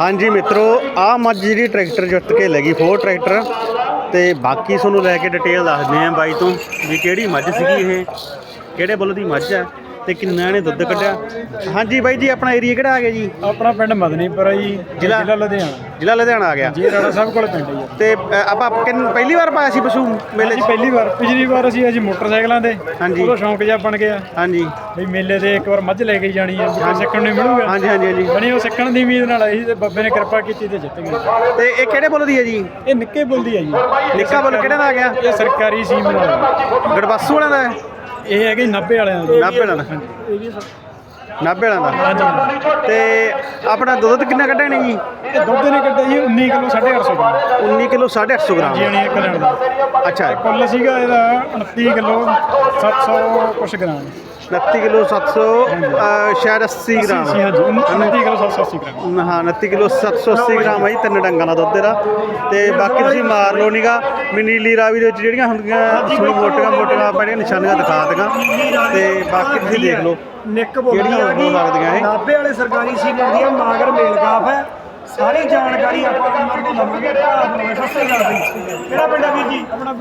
ਹਾਂਜੀ ਮਿੱਤਰੋ ਆ ਮੱਝ ਜਿਹੜੀ ਟਰੈਕਟਰ ਜਿੱਤ ਕੇ ਲੈ ਗਈ ਫੋਰ ਟਰੈਕਟਰ। ਤੇ ਬਾਕੀ ਤੁਹਾਨੂੰ ਲੈ ਕੇ ਡਿਟੇਲ ਦੱਸਦੇ ਆ ਬਾਈ ਤੋਂ ਵੀ ਕਿਹੜੀ ਮੱਝ ਸੀਗੀ ਇਹ, ਕਿਹੜੇ ਬੁੱਲ ਦੀ ਮੱਝ ਹੈ। ਤੇ ਕਿੰਨਾ ਇਹਨੇ ਦੁੱਧ ਕੱਢਿਆ? ਹਾਂਜੀ ਬਾਈ ਜੀ ਆਪਣਾ ਏਰੀਆ ਕਿਹੜਾ ਆ ਗਿਆ ਜੀ? ਆਪਣਾ ਪਿੰਡ ਮਦਨੀਪੁਰ ਹੈ ਜੀ ਜ਼ਿਲ੍ਹਾ? ਲੁਧਿਆਣਾ। ਜ਼ਿਲ੍ਹਾ ਲੁਧਿਆਣਾ ਆ ਗਿਆ। ਜੀ ਰਾਣਾ ਸਾਹਿਬ ਕੋਲ ਪਿੰਡ ਹੈ ਜੀ ਤੇ ਅ, ਆਪਾਂ ਕਿੰਨ ਪਹਿਲੀ ਵਾਰ ਪਾਇਆ ਸੀ ਪਸ਼ੂ ਮੇਲੇ 'ਚ? ਪਹਿਲੀ ਵਾਰ। ਪਿਛਲੀ ਵਾਰ ਅਸੀਂ ਅੱਜ ਮੋਟਰਸਾਈਕਲਾਂ ਦੇ ਹਾਂਜੀ। ਉਹਦਾ ਸ਼ੌਂਕ ਜਿਹਾ ਬਣ ਗਿਆ। ਹਾਂਜੀ। ਵੀ ਮੇਲੇ ਤੇ ਇੱਕ ਵਾਰ ਮੱਝ ਲੈ ਕੇ ਜਾਣੀ ਹੈ। ਵੀ ਸਿੱਖਣ ਨੂੰ ਮਿਲੂਗਾ। ਹਾਂਜੀ ਹਾਂਜੀ ਹਾਂਜੀ। ਬਣੀ ਉਹ ਸਿੱਖਣ ਦੀ ਉਮੀਦ ਨਾਲ ਆਈ ਤੇ ਬੱਬੇ ਨੇ ਕਿਰਪਾ ਕੀਤੀ ਤੇ ਜਿੱਤ ਗਏ। ਤੇ ਇਹ ਕਿਹੜੇ ਬੁੱਲ ਦੀ ਹੈ ਜੀ? ਇਹ ਨਿੱਕੇ ਬੁੱਲਦੀ ਹੈ ਜੀ। ਨਿੱਕਾ ਬੁੱਲ ਕਿਹੜੇ ਦਾ ਆ ਗਿਆ? ਇਹ ਸਰਕਾਰੀ ਸੀਮ ਨਾਲ ਗੜਬਾਸੂ ਵਾਲਿਆਂ ਦਾ ਹੈ? ਇਹ ਹੈਗੇ 90 ਵਾਲਿਆਂ ਦੀ। ਨਾਭੇ ਵਾਲਿਆਂ ਦਾ? ਇਹ ਵੀ ਸਰ- ਨਾਭੇ ਵਾਲਿਆਂ ਦਾ? ਹਾਂਜੀ। ਤੇ ਆਪਣਾ ਦੁੱਧ ਕਿੰਨਾ ਕੱਢਿਆ ਨੇ ਜੀ? ਇਹ ਦੁੱਧ ਨੇ ਕੱਢਿਆ ਜੀ 19 ਕਿਲੋ 850 ਗ੍ਰਾਮ। 19 kilo 850 gram. ਜੀਣੀ ਇੱਕ ਲੈਣ ਦਾ। ਅੱਛਾ। ਕੁੱਲ ਸੀਗਾ ਇਹਦਾ 29 ਕਿਲੋ 700 ਕੁਛ ਗ੍ਰਾਮ। 29 ਕਿਲੋ 700 ਅ, ਸ਼ਾਇਦ 80 ਗ੍ਰਾਮ ਸੀ ਹਾਂਜੀ 29 ਕਿਲੋ 780 ਗ੍ਰਾਮ ਹਾਂ 29 ਕਿਲੋ 780 ਗ੍ਰਾਮ ਹੈ ਜੀ ਤਿੰਨ ਡੰਗਾਂ ਦਾ ਦੁੱਧ ਇਹਦਾ ਤੇ ਬਾਕੀ ਤੁਸੀਂ ਮਾਰ ਲਓ ਨੀਗਾ ਵੀ ਨੀਲੀ ਰਾਵੀ ਦੇ ਵਿੱਚ ਜਿਹੜੀਆਂ ਹੁੰਦੀਆਂ ਸੁਣੀ ਮੋਟੀਆਂ ਮੋਟੀਆਂ ਆਪਾਂ ਜਿਹੜੀਆਂ ਨਿਸ਼ਾਨੀਆਂ ਦਿਖਾ ਦਿਆਂ ਤੇ ਬਾਕੀ ਤੁਸੀਂ ਦੇਖ ਲਓ ਨਿੱਕ ਬੋਲਦੀ ਕਿਹੜੀਆਂ ਆ ਲੱਗਦੀਆਂ ਇਹ? ਨਾਭੇ ਵਾਲੇ ਸਰਕਾਰੀ ਸੀਮੈਂਟ ਦੀਆਂ ਮਾਗਰ ਮੇਲਗਾਫ ਹੈ ਸਾਰੀ ਜਾਣਕਾਰੀ ਆਪਾਂ ਉਹਨਾਂ ਤੋਂ ਲਵਾਂਗੇ ਭਰਾ ਨੂੰ ਸਤਿ ਸ੍ਰੀ ਅਕਾਲ ਜੀ ਕਿਹੜਾ ਪਿੰਡ ਵੀਰ ਜੀ ਆਪਣਾ